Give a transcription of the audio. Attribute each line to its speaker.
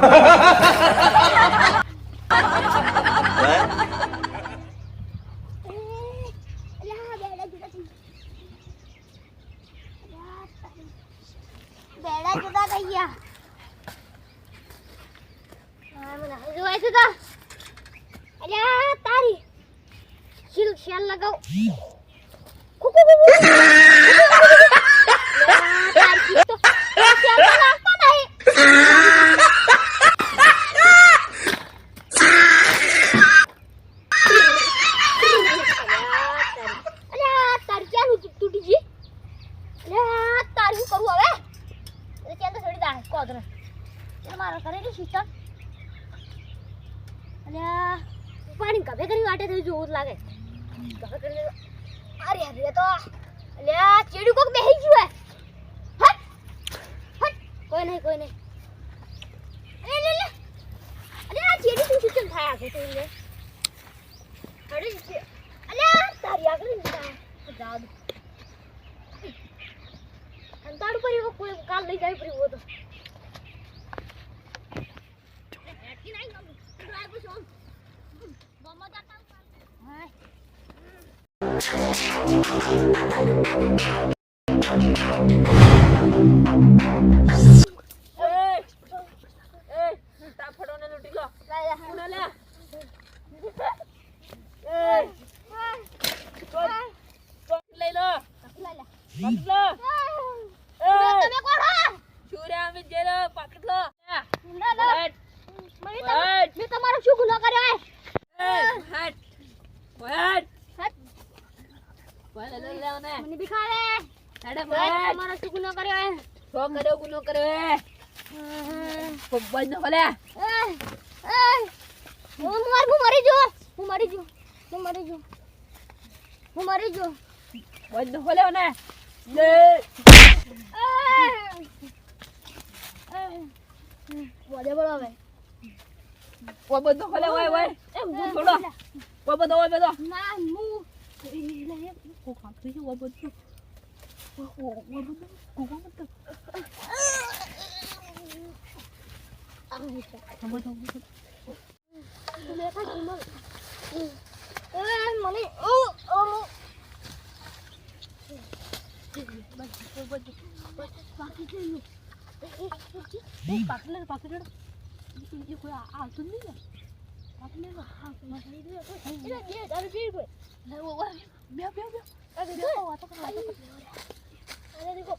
Speaker 1: અલ્યા, બેડા જુદા થઈ ગયા. જોવાય છે તો. અલ્યા, તારી શીલ લગાવ કુ, કુ. અલ્યા, તારી શીલ તો શેલ તો નાખતો નહીં. અલ્યા તારી ક્યાં નું તૂટી ગઈ અલ્યા તારી શું કરું હવે એટલે ત્યાં તો છોડી દાણ કોદરે એટલે મારો કરેલી સિસ્ટમ અલ્યા પાણી ગભે કરી વાટે થઈ જોવું લાગે. તો અલ્યા ચેડું કોક બેહી ગયું હે. કોઈ નહીં કોઈ નહીં. અરે અલ્યા ચેડું શું થાય આગળ તો અરે અલ્યા તારી આગળ નહીં જા દે અંતાડ પર એવો કોઈ કાલ લઈ જાય પર એવો તો હાય લાય
Speaker 2: લઈ લો
Speaker 1: લાય
Speaker 2: પકડ લો
Speaker 1: તમે કોણ હો
Speaker 2: છોરા અમે જેલો પકડ લો
Speaker 1: ના ના
Speaker 2: હેટ
Speaker 1: મેં તમા- મેં તમારો શું ગુનો કર્યો હે
Speaker 2: હેટ હેટ
Speaker 1: હટ,
Speaker 2: બોલ લે બોલ
Speaker 1: તમારો શું ગુનો કર્યો હે?
Speaker 2: સો કર્યો ગુનો કર્યો હે? પપ્પા ને
Speaker 1: ભલે. હું મર- હું મરી જો હું મરી જો હું મરી જો હું મરી જઉં.
Speaker 2: બોલ ને બોલે ને. લે.
Speaker 1: બોલે બોલો હવે.
Speaker 2: ઓ બધો બોલે ઓય ઓય.
Speaker 1: એ
Speaker 2: હું થોડો. ઓ બધો ઓય બધો
Speaker 1: ના હું
Speaker 2: કો ખાતું છે ઓ બધો ઓ ઓ ઓ બધો કો ખાતું સમજો
Speaker 1: મને
Speaker 2: પાકલે પાકલે એ કોઈ આવતું નહીં ને પાકલે હા મારી દે બે બે બે
Speaker 1: અરે દેખો